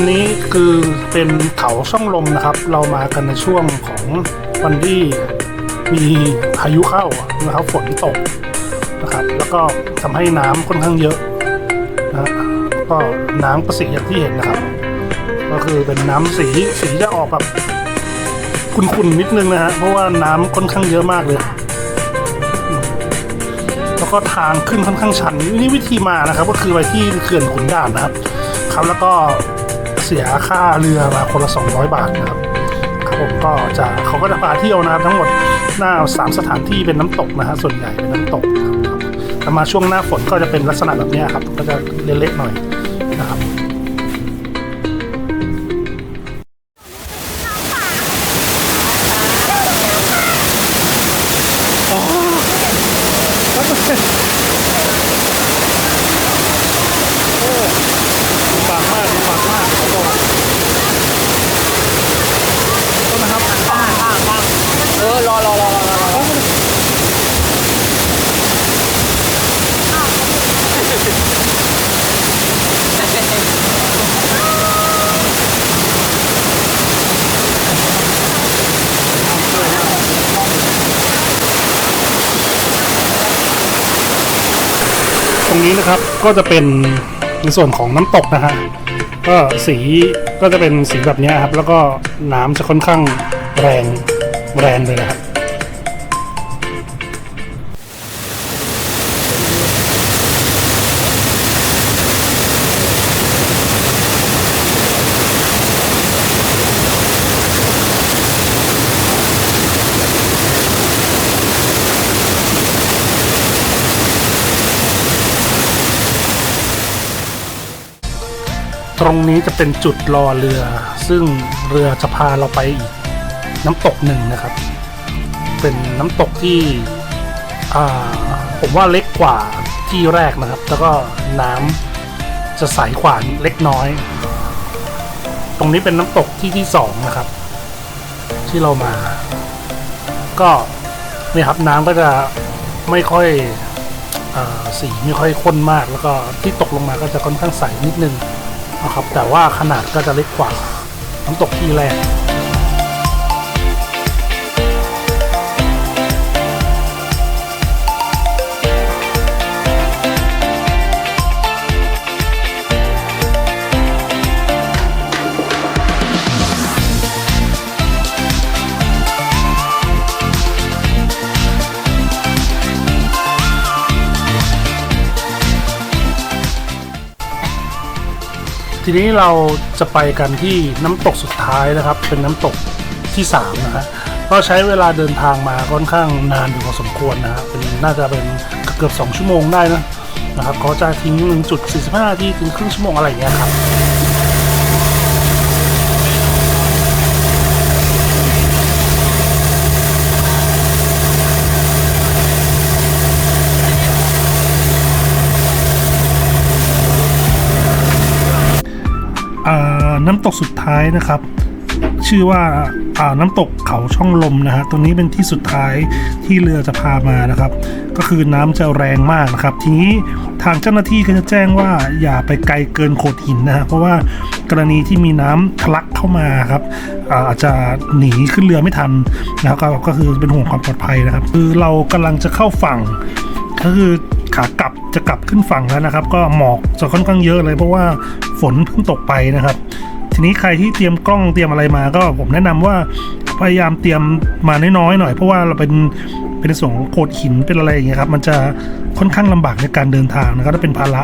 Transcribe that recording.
นนี้คือเป็นเขาช่องลมนะครับ เรามากันในช่วงของวันที่มีพายุเข้านะครับ ฝนตกนะครับ แล้วก็ทำให้น้ำค่อนข้างเยอะนะก็น้ำประสีอย่างที่เห็นนะครับ ก็คือเป็นน้ำสีสีจะออกแบบขุ่นๆนิดนึงนะฮะเพราะว่าน้ำค่อนข้างเยอะมากเลย แล้วก็ทางขึ้นค่อนข้างชันนี่วิธีมานะครับ ก็คือไปที่เขื่อนขุนด่านนะครับครับแล้วก็ สียค่าเรือมาคนละ 200 บาทนะครับครับผมก็จะเขาก็จะพาเที่ยวนะครับทั้งหมดหน้าสามสถานที่เป็นน้ำตกนะฮะส่วนใหญ่เป็นน้ำตกนะครับแต่มาช่วงหน้าฝนก็จะเป็นลักษณะแบบนี้ครับก็จะเละๆหน่อยนะครับากมากลำบากมากเขาบอกต้นนะครับ เออ รอรอรอรอรอรอ ตรงนี้นะครับก็จะเป็นในส่วนของน้ำตกนะฮะก็สีก็จะเป็นสีแบบนี้ครับ แล้วก็น้ำจะค่อนข้างแรงแรงเลยนะครับ ตรงนี้จะเป็นจุดรอเรือ ซึ่งเรือจะพาเราไปอีกน้ำตกหนึ่งนะครับ เป็นน้ำตกที่ผมว่าเล็กกว่าที่แรกนะครับ แล้วก็น้ำจะใสกว่าเล็กน้อย ตรงนี้เป็นน้ำตกที่ที่สองนะครับ ที่เรามา ก็เนี่ยครับน้ำก็จะไม่ค่อยอสีไม่ค่อยข้นมาก แล้วก็ที่ตกลงมาก็จะค่อนข้างใสนิดนึง นะครับ แต่ว่าขนาดก็จะเล็กกว่าน้ำตกที่แรก ทีนี้เราจะไปกันที่น้ำตกสุดท้ายนะครับ เป็นน้ำตกที่3นะฮะก็ใช้เวลาเดินทางมาค่อนข้างนานอยู่พอสมควรนะฮะเป็นน่าจะเป็นเกือบ 2 ชั่วโมงได้นะนะครับเขาจะทิ้ง1จุด45นาทีถึงครึ่งชั่วโมงอะไรอย่างเงี้ยครับ น้ำตกสุดท้ายนะครับ ชื่อว่าน้ำตกเขาช่องลมนะฮะตรงนี้เป็นที่สุดท้ายที่เรือจะพามานะครับ ก็คือน้ำจะแรงมากนะครับ ทีนี้ทางเจ้าหน้าที่ก็จะแจ้งว่าอย่าไปไกลเกินโขดหินนะฮะเพราะว่ากรณีที่มีน้ำทะลักเข้ามาครับอาจจะหนีขึ้นเรือไม่ทันนะครับก็คือเป็นห่วงความปลอดภัยนะครับ คือเรากำลังจะเข้าฝั่งก็คือากลับจะกลับขึ้นฝั่งแล้วนะครับ ก็หมอกจะค่อนข้างเยอะเลยเพราะว่าฝนเพิ่งตกไปนะครับ ทีนี้ใครที่เตรียมกล้องเตรียมอะไรมาก็ผมแนะนำว่าพยายามเตรียมมาน้อยๆหน่อย เพราะว่าเราเป็นเป็นส่วนของโขดหินเป็นอะไรอย่างเงี้ยครับ มันจะค่อนข้างลำบากในการเดินทางนะครับถ้าเป็นภาระ